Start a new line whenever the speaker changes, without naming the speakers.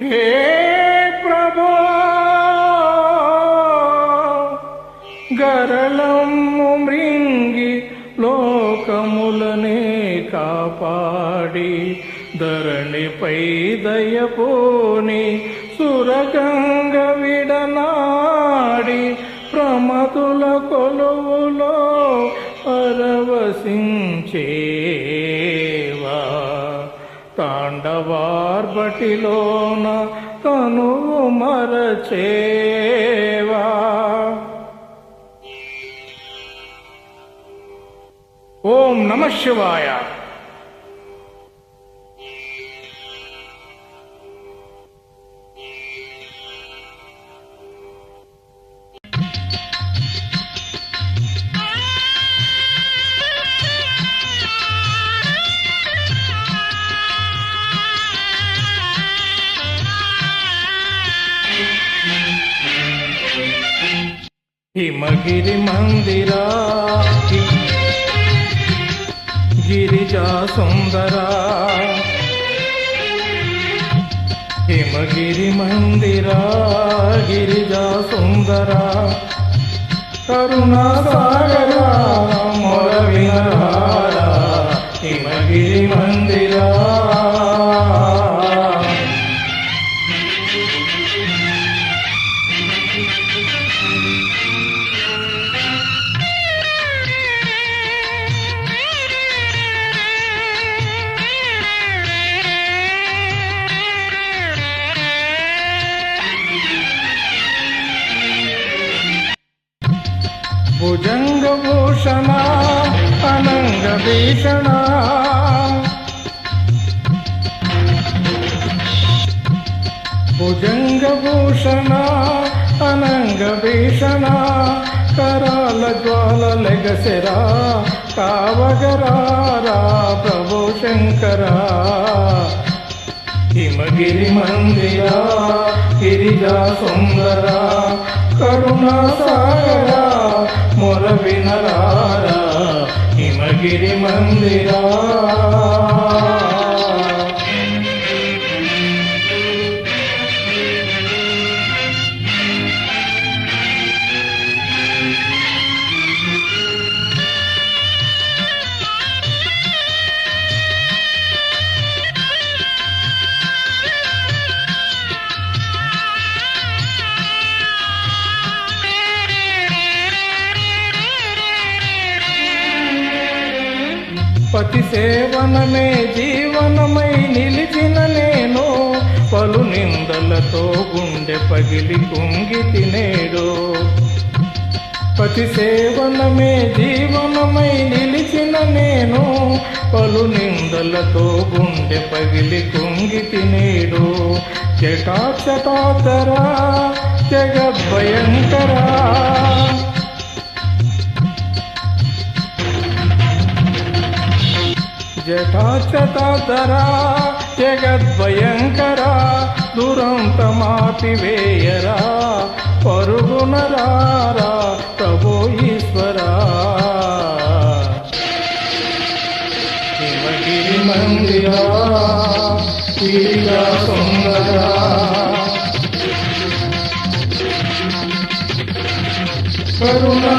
హే ప్రభా గరళము మృంగి లోకములనే కాపాడి ధరణిపై దయపోని సురగంగ విడనాడి ప్రమతుల కొలువులో పరవశించే తాండవార్బటిలోన తను మరచేవా. ఓం నమ శివాయ. హిమగిరి మందిరాకి గిరిజా సుందరా. హిమగిరి మందిరా గిరిజా సుందరా. కరుణా సాగరా మొర హిమగిరి మందిరా. భుజంగభూషణ అనంగభీషణ భుజంగభూషణ అనంగభీషణ కరాల జ్వాల లెగసెరా కావగరారా ప్రభు శంకరా హిమగిరి మందిరా గిరిజా సుందరా కరుణా సాగరా మందిరా పతి సేవనమే జీవనమై నిలిచిన నేను పలు నిందలతో గుండె పగిలి కుంగి తినేడు. పతి సేవనమే జీవనమై నిలిచిన నేను పలు నిందలతో గుండె పగిలి కుంగి తినేడు. జటాచటాతరా జగద్భయంకరా. జటాచటాతరా జగద్భయంకరా దురంతమాపివేయరా పరుగునరారా ప్రభో ఈశ్వరా. శివగిరి మందిరా గిరిజా సుందరా కరుణా